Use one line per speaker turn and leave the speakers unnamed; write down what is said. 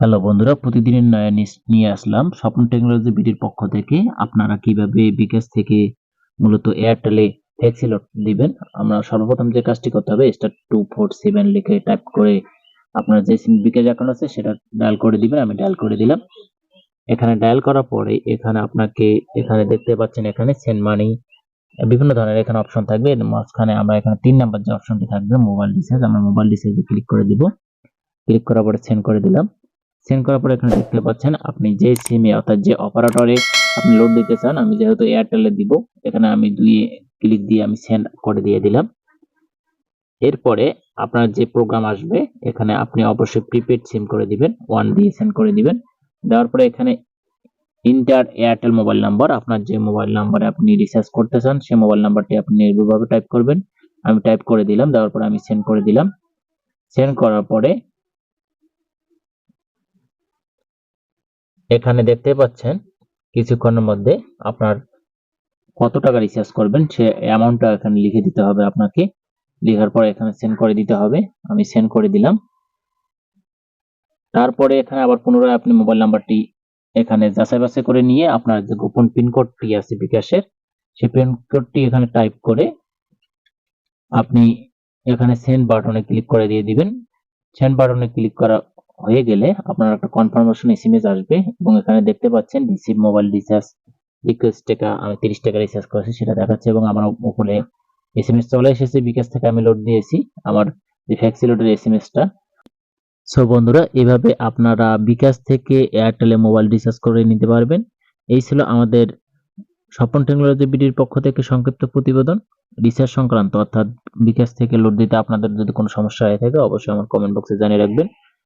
Hello বন্ধুরা, প্রতিদিনের নয়া নিয়ে আসলাম স্বপ্ন টেকনোলজি বিডির পক্ষ থেকে। আপনারা কীভাবে বিকাশ থেকে মূলত এয়ারটেলে ফ্লেক্সিলট দিবেন? আমরা সর্বপ্রথম যে কাজটি করতে হবে স্টার টু ফোর সেভেন লিখে টাইপ করে আপনার যে বিকাশ অ্যাকাউন্ট আছে, সেটা ডায়াল করে দিবেন। আমি ডায়াল করে দিলাম। এখানে ডায়াল করার পরে এখানে আপনাকে, এখানে দেখতে পাচ্ছেন এখানে সেন্ড মানি বিভিন্ন ধরনের এখানে অপশন থাকবে। মাঝখানে আমরা এখানে তিন নাম্বার যে অপশনটি থাকবে মোবাইল রিচার্জ আমরা মোবাইল রিচার্জে ক্লিক করে দিব। ক্লিক করার পরে সেন্ড করে দিলাম। সেন্ড করার পরে এখানে দেখতে পাচ্ছেন, আপনি যে সিমে অর্থাৎ যে অপারেটরে আপনি লোড দিতে চান, আমি যেহেতু এয়ারটেলে দিব, এখানে আমি দুই ক্লিক দিয়ে আমি সেন্ড করে দিয়ে দিলাম। এরপরে আপনার যে প্রোগ্রাম আসবে, এখানে আপনি অবশ্যই প্রিপেড সিম করে দিবেন ওয়ান দিয়ে সেন্ড করে দিবেন। দেওয়ার পরে এখানে ইন্টার এয়ারটেল মোবাইল নাম্বার আপনার যে মোবাইল নাম্বারে আপনি রিচার্জ করতে চান সেই মোবাইল নাম্বারটি আপনি নির্ভুলভাবে টাইপ করবেন। আমি টাইপ করে দিলাম, দেওয়ার পরে আমি সেন্ড করে দিলাম। সেন্ড করার পরে এখানে দেখতে পাচ্ছেন কিছুক্ষণের মধ্যে আপনার কত টাকা রিচার্জ করবেন, সে অ্যামাউন্টটা এখানে লিখে দিতে হবে আপনাকে। লেখার পর এখানে সেন্ড করে দিতে হবে। আমি সেন্ড করে দিলাম। তারপরে এখানে আবার পুনরায় আপনি মোবাইল নাম্বারটি এখানে যাচাই বাছাই করে নিয়ে আপনার যে গোপন পিনকোডটি আছে বিকাশের, সেই পিনকোডটি এখানে টাইপ করে আপনি এখানে সেন্ড বাটনে ক্লিক করে দিয়ে দিবেন। সেন্ড বাটনে ক্লিক করা হয়ে গেলে আপনার একটা কনফার্মেশন এসএমএস আসবে এবং এখানে দেখতে পাচ্ছেন রিসিভ মোবাইল রিচার্জ একুশ টাকা, আমি তিরিশ টাকা রিচার্জ করেছি, সেটা দেখাচ্ছে এবং আমার উপরে এসএমএস চলে এসেছে, বিকাশ থেকে আমি লোড দিয়েছি আমার যে ফ্যাক্সি লোডের এসএমএসটা সো বন্ধুরা, এভাবে আপনারা বিকাশ থেকে এয়ারটেলে মোবাইল রিচার্জ করে নিতে পারবেন। এই ছিল আমাদের স্বপন টেকনোলজি বিডির পক্ষ থেকে সংক্ষিপ্ত প্রতিবেদন রিচার্জ সংক্রান্ত। অর্থাৎ বিকাশ থেকে লোড দিতে আপনাদের যদি কোনো সমস্যা হয়ে থাকে, অবশ্যই আমার কমেন্ট বক্সে জানিয়ে রাখবেন।